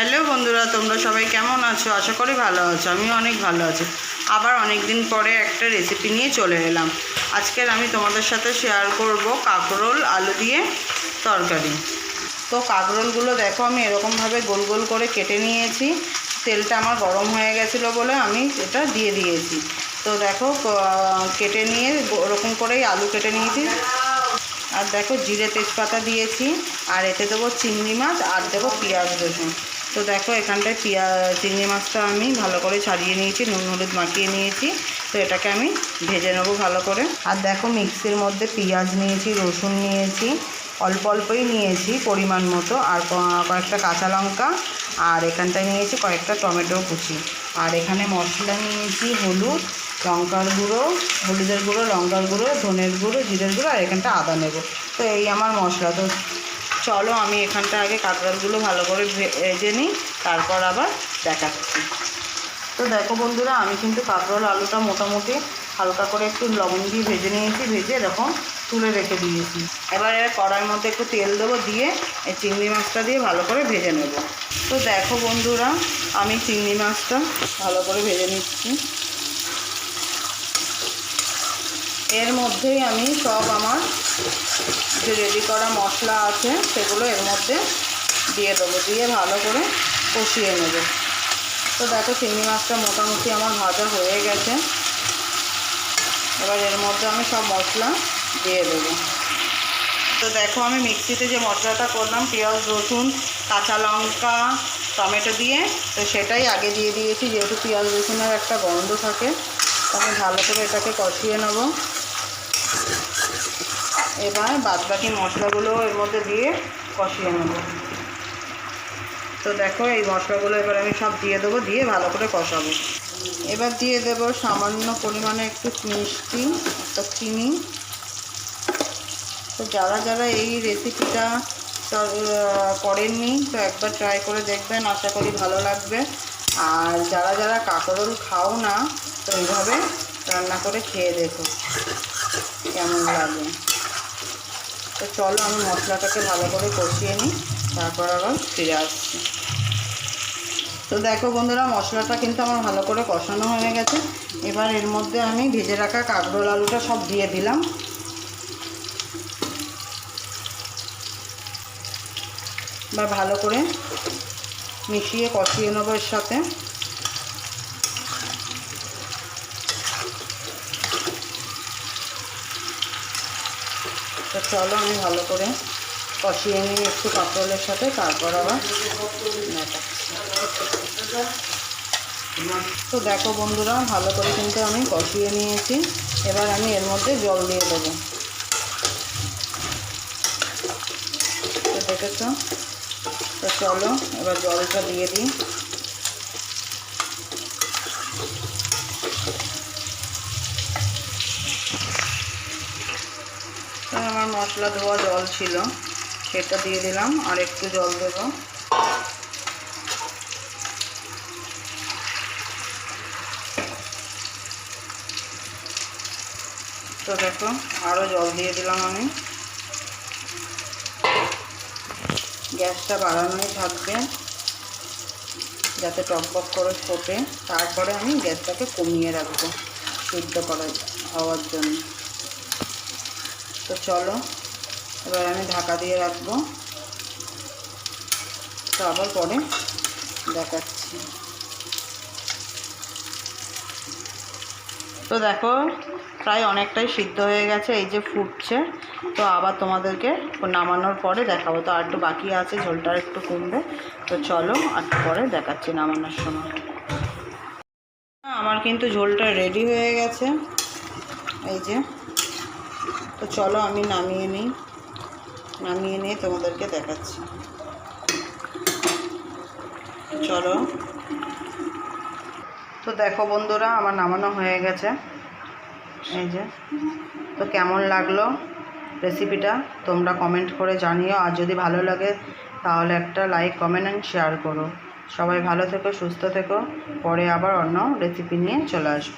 Hello বন্ধুরা, তোমরা সবাই কেমন আছো? আশা করি ভালো আছো, আমিও অনেক ভালো আছি। আবার অনেক দিন পরে একটা রেসিপি নিয়ে চলে এলাম। আজকের আমি তোমাদের সাথে শেয়ার করব কাঁকরোল, আলু দিয়ে তরকারি। তো কাঁকরোলগুলো দেখো, আমি এরকমভাবে গোল গোল করে কেটে নিয়েছি। তেলটা আমার গরম হয়ে গেছিল বলে আমি এটা দিয়ে দিয়েছি। তো দেখো কেটে নিয়ে ওরকম করেই আলু কেটে নিয়েছি। আর দেখো, জিরে তেজপাতা দিয়েছি। আর এতে দেবো চিংড়ি মাছ, আর দেবো পেঁয়াজ রসুন। তো দেখো, এখানটায় পেঁয়া, চিংড়ি মাছটা আমি ভালো করে ছাড়িয়ে নিয়েছি, নুন হলুদ মাখিয়ে নিয়েছি। তো এটাকে আমি ভেজে নেব ভালো করে। আর দেখো, মিক্সির মধ্যে পেঁয়াজ নিয়েছি, রসুন নিয়েছি, অল্প অল্পই নিয়েছি পরিমাণ মতো। আর কয়েকটা কাঁচা লঙ্কা, আর এখানটায় নিয়েছি কয়েকটা টমেটো কুচি। আর এখানে মশলা নিয়েছি হলুদ, লঙ্কার গুঁড়ো, হলুদের গুঁড়ো, লঙ্কার গুঁড়ো, ধনের গুঁড়ো, জিরের গুঁড়ো, আর এখানটা আদা নেব। তো এই আমার মশলা। তো চলো আমি এখানটা আগে কাঁকড়ালগুলো ভালো করে ভেজে নিই, তারপর আবার দেখাচ্ছি। তো দেখো বন্ধুরা, আমি কিন্তু কাঁকরোল আলুটা মোটামুটি হালকা করে একটু লবণ দিয়ে ভেজে নিয়েছি, ভেজে এরকম তুলে রেখে দিয়েছি। এবার কড়াইয়ের মধ্যে একটু তেল দেবো দিয়ে এই চিংড়ি মাছটা দিয়ে ভালো করে ভেজে নেব। তো দেখো বন্ধুরা, আমি চিংড়ি মাছটা ভালো করে ভেজে নিচ্ছি। এর মধ্যেই আমি সব আমার যে রেডি করা মশলা আছে, সেগুলো এর মধ্যে দিয়ে দেবো, দিয়ে ভালো করে কষিয়ে নেব। তো দেখো চিংড়ি মাছটা মোটামুটি আমার ভাজা হয়ে গেছে। এবার এর মধ্যে আমি সব মশলা দিয়ে দেবো। তো দেখো আমি মিক্সিতে যে মশলাটা করলাম, পেঁয়াজ, রসুন, কাঁচা লঙ্কা, টমেটো দিয়ে, তো সেটাই আগে দিয়ে দিয়েছি, যেহেতু পেঁয়াজ, রসুনের একটা গন্ধ থাকে তো আমি ভালো করে এটাকে কষিয়ে নেব। এবার বাদবাকি মশলাগুলো এর মধ্যে দিয়ে কষিয়ে নেব। তো দেখো, এই মশলাগুলো এবার আমি সব দিয়ে দেবো, দিয়ে ভালো করে কষাবো। এবার দিয়ে দেবো সামান্য পরিমাণে একটু মিষ্টি, একটা চিনি। তো যারা যারা এই রেসিপিটা করেননি, তো একবার ট্রাই করে দেখবেন, আশা করি ভালো লাগবে। আর যারা যারা কাঁকরোল খাও না, তো এইভাবে রান্না করে খেয়ে দেখো, কেমন লাগে। তো চলো আমি মশলাটাকে ভালো করে কষিয়ে নিই, তারপর আবার ফিরে আসছি। তো দেখো বন্ধুরা, মশলাটা কিন্তু আমার ভালো করে কষানো হয়ে গেছে। এবার এর মধ্যে আমি ভেজে রাখা কাঁকরোল আলুটা সব দিয়ে দিলাম। বা ভালো করে মিশিয়ে কষিয়ে নেব এর সাথে। তো চলো আমি ভালো করে কষিয়ে নিই একটু কাঁকরোলের সাথে, তারপর আবার তো দেখো বন্ধুরা, ভালো করে কিন্তু আমি কষিয়ে নিয়েছি। এবার আমি এর মধ্যে জল দিয়ে দেবো। তো দেখেছ? তো চলো, এবার জলটা দিয়ে দিই। মশলা ধোয়া জল ছিল, সেটা দিয়ে দিলাম, আর একটু জল দেবো। তো দেখো আরও জল দিয়ে দিলাম আমি। গ্যাসটা বাড়ানোই থাকবে, যাতে টকবক করে ফোটে তারপরে আমি গ্যাসটাকে কমিয়ে রাখব, সিদ্ধ করা হওয়ার জন্য। তো চলো, এবার আমি ঢাকা দিয়ে রাখব। তো আবার পরে দেখাচ্ছি। তো দেখো, প্রায় অনেকটাই সিদ্ধ হয়ে গেছে, এই যে ফুটছে। তো আবার তোমাদেরকে নামানোর পরে দেখাবো। তো আর একটু বাকি আছে, ঝোলটা একটু কমবে। তো চলো, আর পরে দেখাচ্ছি নামানোর সময়। আমার কিন্তু ঝোলটা রেডি হয়ে গেছে। এই যে তো চলো আমি নামিয়ে নিই। নামিয়ে নিয়ে তোমাদেরকে দেখাচ্ছি। চলো। তো দেখো বন্ধুরা, আমার নামানো হয়ে গেছে। এই যে। তো কেমন লাগল রেসিপিটা তোমরা কমেন্ট করে জানিও। আর যদি ভালো লাগে, তাহলে একটা লাইক কমেন্ট অ্যান্ড শেয়ার করো। সবাই ভালো থেকো, সুস্থ থেকো। পরে আবার অন্য রেসিপি নিয়ে চলে আসব।